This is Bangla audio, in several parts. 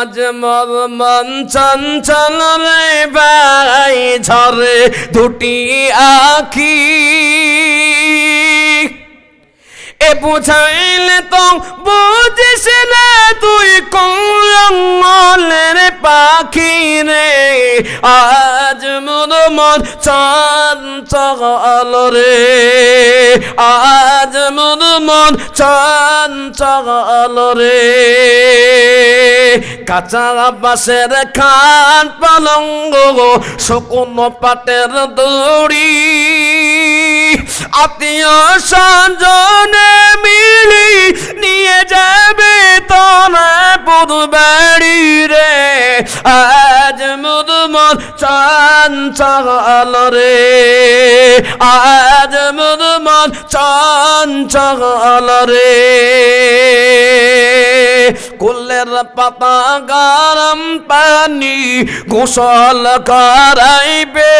আজ মর মন চঞ্চল রে ভাই ঝরে দুটি আখি। এ বুঝাইলে তো বুঝিস না তুই কঙ্গলের রে আজ মন মন চঞ্চল রে। আজ মন মন চঞ্চল রে। কাঁচা বাসের খান পালঙ্গ শকুন পাটের দড়ি। আত্মীয় সঞ্জনে মিলি নিয়ে যাবে তোরা পুদবাড়ি রে। আজ মুদমন চঞ্চল রে। আজ মুদমন চঞ্চল রে। কুলের পাতা গরম পানি গোসল করাইবে।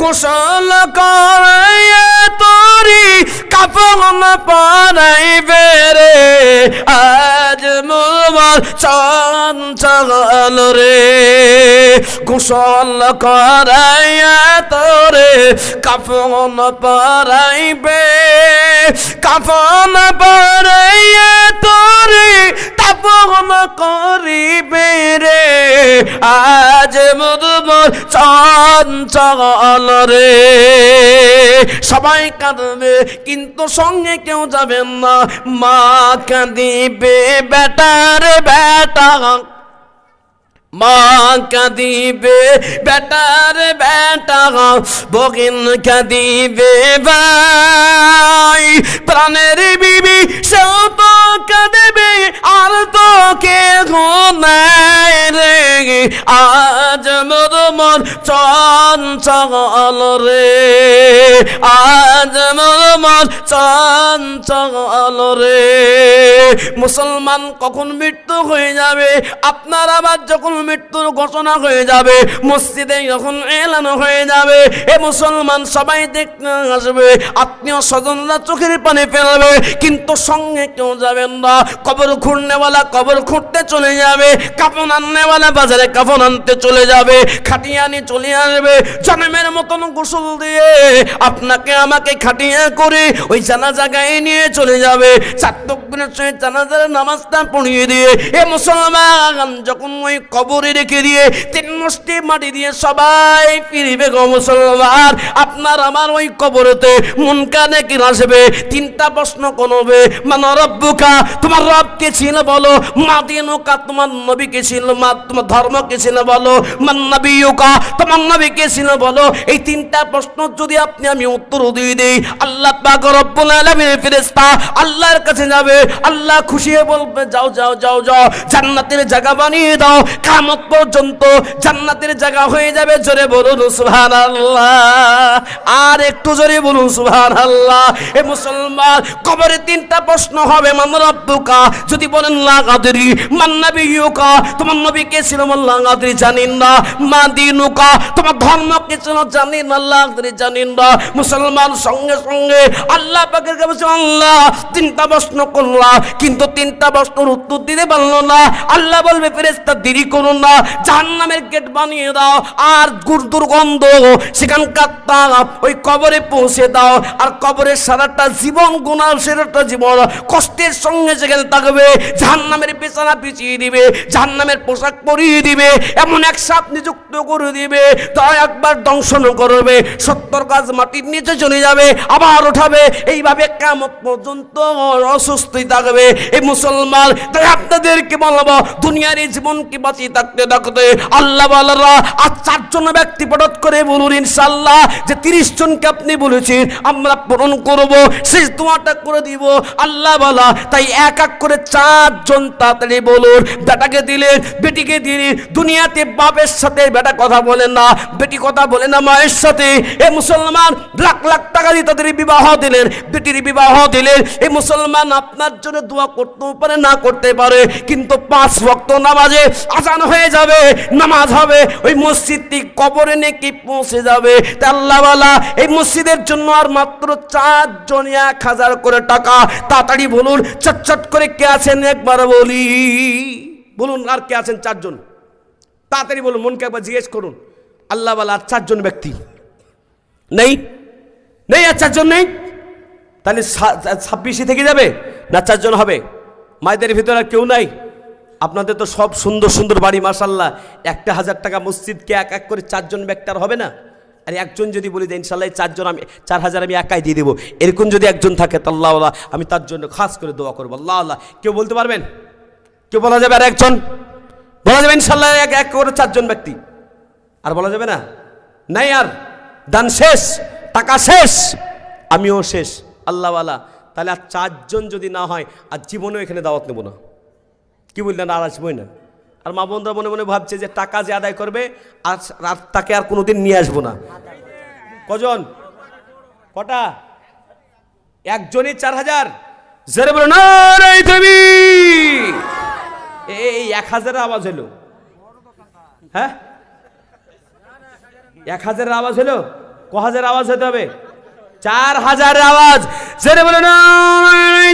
গোসল করাইয়ে তোরি কাপন পরাইবে রে। আজ মোর চঞ্চল রে, কুশল করাইয়া তোরে কাপন পরাইবে কাপন পরাইয়া তোরে তাপন করিবে রে। আজ মধুমর চঞ্চল রে, সবাই কাঁদবে, কিন্তু সঙ্গে কেউ যাবেন না। মা কাঁদিবে, বেটার বেটা মা কাঁদিবে বেটার বেটা বগিন কাঁদিবে ভাই প্রাণের বিবি সেও তো কাঁদেবে আর তো কে রে আজ মোর মন চঞ্চল রে। আজ মোর মন চঞ্চল রে। মুসলমান কখন মৃত্যু হয়ে যাবে? আপনার আবার যখন মৃত্যুর ঘোষণা হয়ে যাবে, মসজিদে যখন এলানো হয়ে যাবে, এ মুসলমান সবাই দেখতে আসবে, আত্মীয় স্বজনরা চোখের পানি ফেলবে, কিন্তু সঙ্গে কেউ যাবেন না। কবর খুঁড়নেওয়ালা কবর খুঁড়তে চলে যাবে কাপন আননেওয়ালা বাজারে কাপন আনতে চলে যাবে, খাটিয়ানি চলে আসবে জন্মের মতন গোসল দিয়ে আপনাকে আমাকে খাটিয়া করে ওই জানা জায়গায় নিয়ে চলে যাবে। সঙ্গে জানাজার নামাজটা পড়িয়ে দিয়ে, এ মুসলমান, যখন ওই কবরে রেখে দিয়ে তিন মুষ্টি মাটি দিয়ে সবাই মুসলমান, আপনার আমার ওই কবরেতে মন কানে কি আসবে? তিনটা প্রশ্ন করবে মানে রব্বুকা, তোমার রব কে ছিল বলো? মা দিনুকা, তোমার নবী কে ছিল? মা, তোমার ধর্ম কে ছিল বলো? মান তোমার নবী কে ছিল বলো। এই তিনটা প্রশ্ন যদি আপনি আমি উত্তর দিয়ে দেই, আল্লাহ পাক আল্লাহর কাছে যাবে। আল্লাহ খুশি হয়ে বলবে, যাও যাও যাও যাও, জান্নাতের জায়গা বানিয়ে দাও। কামত পর্যন্ত জান্নাতের জায়গা হয়ে যাবে। জোরে বলুন, সুবহানাল্লাহ। আর একটু জোরে বলুন, সুবহানাল্লাহ। এ মুসলমান, কবরে তিনটা প্রশ্ন হবে, মান রব্বুকা? যদি বলেন, লা গাদরি। মান তোমার নবী কে ছিল? আল্লাহ গাদরি? জানেন। না মা দিনুকা? তোমার ধর্ম কে ছিল জানেন, আল্লাহ গাদরি জানেন না। মুসলমান সঙ্গে সঙ্গে আল্লাহ পাকের কাছে আল্লাহ, তিনটা প্রশ্ন করলা, কিন্তু তিনটা প্রশ্নের উত্তর দিতে পারল না। আল্লাহ বলবে ফেরেস্তা দেরি করুন না, জাহান্নামের গেট বানিয়ে দাও, আর গুর দুর্গন্ধ সেখানকার তাপ ওই কবরে পৌঁছে দাও। আর কবরের সারাটা জীবন গুণার সেরাটা জীবন কষ্টের সঙ্গে সেখানে থাকবে, জাহান্নামের বিছানা পিছিয়ে দিবে, জাহান্নামের পোশাক পরিয়ে দিবে, এমন এক সাপ নিযুক্ত করে দিবে। তা একবার দংশন করবে, সত্তর গাছ মাটির নিচে চলে যাবে, আবার উঠাবে, এইভাবে কেমন পর্যন্ত অসুস্থই থাকবে। এই মুসলমান, তাই আপনাদেরকে বলব, দুনিয়ার এই জীবনকে বাঁচিয়ে থাকতে থাকতে আল্লাহ বলারা আর চারজন ব্যক্তি পটত করে বলুন ইনশাল্লাহ যে তিরিশ জনকে আপনি বলেছেন, আমরা পূরণ করব শেষ দোয়াটা করে দিব। আল্লাহ বালা তাই এক এক করে চারজন তাড়াতাড়ি বলুন, বেটাকে দিলেন, বেটিকে দিলেন, দুনিয়াতে বাপের সাথে বেটা কথা বলেন না, বেটি কথা বলে না মায়ের সাথে? এ মুসলমান, লাখ লাখ টাকা দিয়ে তাদের বিবাহ দিলেন, বেটির বিবাহ দিলেন। এই মুসলমান আপনার জন্য দোয়া করতেও পারে, না করতে পারে, কিন্তু পাঁচ ভক্ত নামাজে আজান হয়ে যাবে, নামাজ হবে, ওই মসজিদটি কবরে নাকি পৌঁছে যাবে। আল্লাহওয়ালা এই মসজিদের জন্য আর মাত্র চারজন এক হাজার করে টাকা। তাড়াতাড়ি বলুন চটচট করে কে আছেন একবার বলি। বলুন, আর কে আছেন চারজন? তাড়াতাড়ি বলুন, মনকে একবার জিজ্ঞেস করুন। আল্লাহ বলা, আর চারজন ব্যক্তি? নেই। নেই আর চারজন নেই? তাহলে ছাব্বিশে থেকে যাবে না চারজন হবে? মায়েদের ভিতরে কেউ নাই। আপনাদের তো সব সুন্দর সুন্দর বাড়ি মাসাল্লাহ একটা হাজার টাকা মসজিদকে এক এক করে চারজন ব্যক্তি আর হবে না? আর একজন যদি বলি যে ইনশাল্লাহ চারজন আমি, চার হাজার আমি একাই দিয়ে দেবো। এরকম যদি একজন থাকে তো আল্লাহ আল্লাহ আমি তার জন্য খাস করে দোয়া করব। আল্লাহ আল্লাহ। কেউ বলতে পারবেন? কেউ বলা যাবে আর একজন? বলা যাবে ইনশাল্লাহ এক এক করে চারজন ব্যক্তি। আর বলা যাবে না? নাই আর। দান শেষ, টাকা শেষ, আমিও শেষ, আল্লাহওয়ালা। তাহলে আর চারজন যদি না হয়, আর জীবনেও এখানে দাওয়াত নেব না। কি বললেন? আর আসবোই না। আর মা বোনরা মনে মনে ভাবছে যে টাকা যে আদায় করবে, আর তাকে আর কোনোদিন নিয়ে আসব না। কজন? কটা? একজনই চার হাজার। জেরে বলো না এই, এক হাজারের আওয়াজ হলো। হ্যাঁ? এক হাজারের আওয়াজ হলো? ক হাজার আওয়াজ হতে হবে? চার হাজারের আওয়াজ। জেরে বলে না রে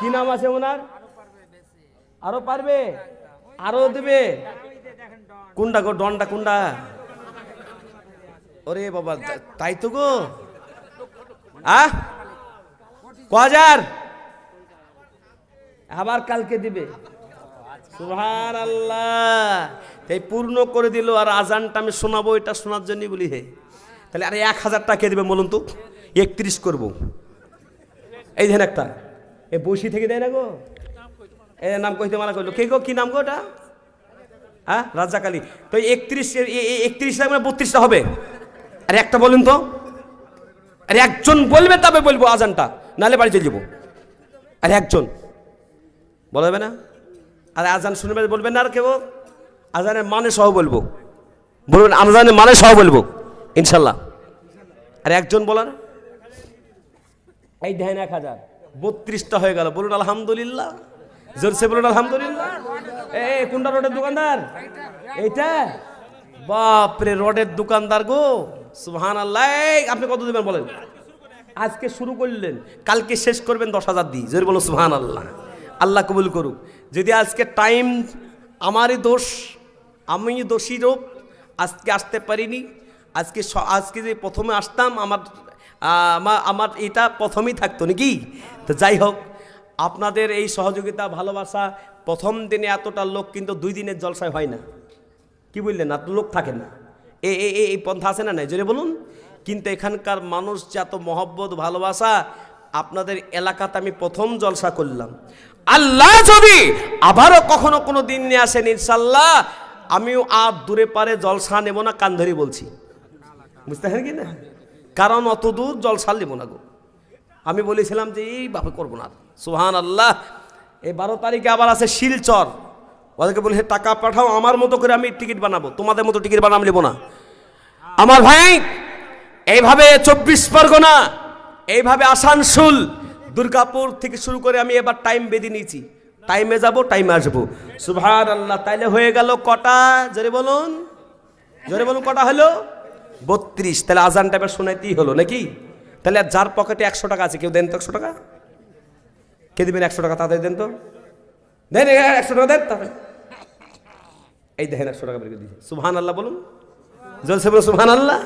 কি নাম আছে ওনার? আরও পারবে? আরও দেবে? কোনটা গো, ডনটা কোনটা? ওরে বাবা তাই তো গো। আ ক হাজার? আবার কালকে দিবে। সুহান আল্লাহ এই পূর্ণ করে দিল আর আজানটা আমি শোনাবো, এটা শোনার জন্যই বলি হে। তাহলে আরে এক হাজার টাকা দেবে বলুন তো? একত্রিশ করব। এই দেখেন একটা। এ বসি থেকে দেয় না গো? এ নাম কইতে মানা করল। কে গো? কি নাম গো ওটা? হ্যাঁ? রাজাকালী তো একত্রিশ একত্রিশ মানে বত্রিশটা হবে। আর একটা বলুন তো। আর একজন বলবে, তবে বলব আজানটা। নালে বাড়ি চলে যাব আর একজন। বলা যাবে না? আর আজান শুনবে বলবেন না আর কেউ? আজানের মানে সহ বলব। বলবেন, আজানের মানে সহ বলব। ইনশাল্লাহ। আর একজন বলার? এই দেখেন এক হাজার। বত্রিশটা হয়ে গেল। বলুন, আলহামদুলিল্লাহ। জোরসে বলুন, আলহামদুলিল্লাহ। এ কোনটা রোডের দোকানদার? এইটা? বাপরে, রোডের দোকানদার গো। সুহান আল্লাহ আপনি কত দেবেন বলেন? আজকে শুরু করলেন। কালকে শেষ করবেন দশ হাজার দিই জোর বলো সুহান আল্লাহ আল্লাহ কবুল করুক। যদি আজকে টাইম আমারই দোষ, আমি দোষী রোগ, আজকে আসতে পারিনি, আজকে আজকে যে প্রথমে আসতাম, আমার আমার আমার এটা প্রথমেই থাকতো নাকি? তো যাই হোক, আপনাদের এই সহযোগিতা, ভালোবাসা, প্রথম দিনে এতটা লোক কিন্তু দুই দিনের জলসায় হয় না। কি বললেন? এত লোক থাকে না। এ, এই পন্থা আছে না নাই? জোরে বলুন। কিন্তু এখানকার মানুষ যে এত মহব্বত, ভালোবাসা, আপনাদের এলাকাতে আমি প্রথম জলসা করলাম। আল্লাহ যদি আবারও কখনো কোনো দিন নিয়ে আসেন ইনশাল্লাহ আমিও আর দূরে পারে জলসা নেব না কান ধরে বলছি। বুঝতে পারেন কি না? কারণ অত দূর জলসা নেব না গো। আমি বলেছিলাম যে এই বাপে করব না সুহান আল্লাহ এই বারো তারিখে আবার আছে শিলচর। ওদেরকে বলে "হে, টাকা পাঠাও আমার মতো করে আমি টিকিট বানাবো। তোমাদের মতো টিকিট বানাম নেব না। আমার ভাই এইভাবে চব্বিশ পরগনা এইভাবে আসানসোল দুর্গাপুর থেকে শুরু করে আমি এবার টাইম বেঁধে নিয়েছি। টাইমে যাব টাইমে আসব। সুভান আল্লাহ তাইলে হয়ে গেল কটা? জোরে বলুন। জোরে বলুন, কটা হলো? বত্রিশ। তাহলে আজানটা এবার শোনাইতেই হলো, নাকি? তাহলে যার পকেটে একশো টাকা আছে, কেউ দেন তো একশো টাকা? কে দিবেন একশো টাকা তাদের দেন তো? দেন একশো টাকা দেন তাদের এই দেখেন, একশো টাকা বের দিয়েছে। সুবহান আল্লাহ বলুন। জলসে বলুন সুবহান আল্লাহ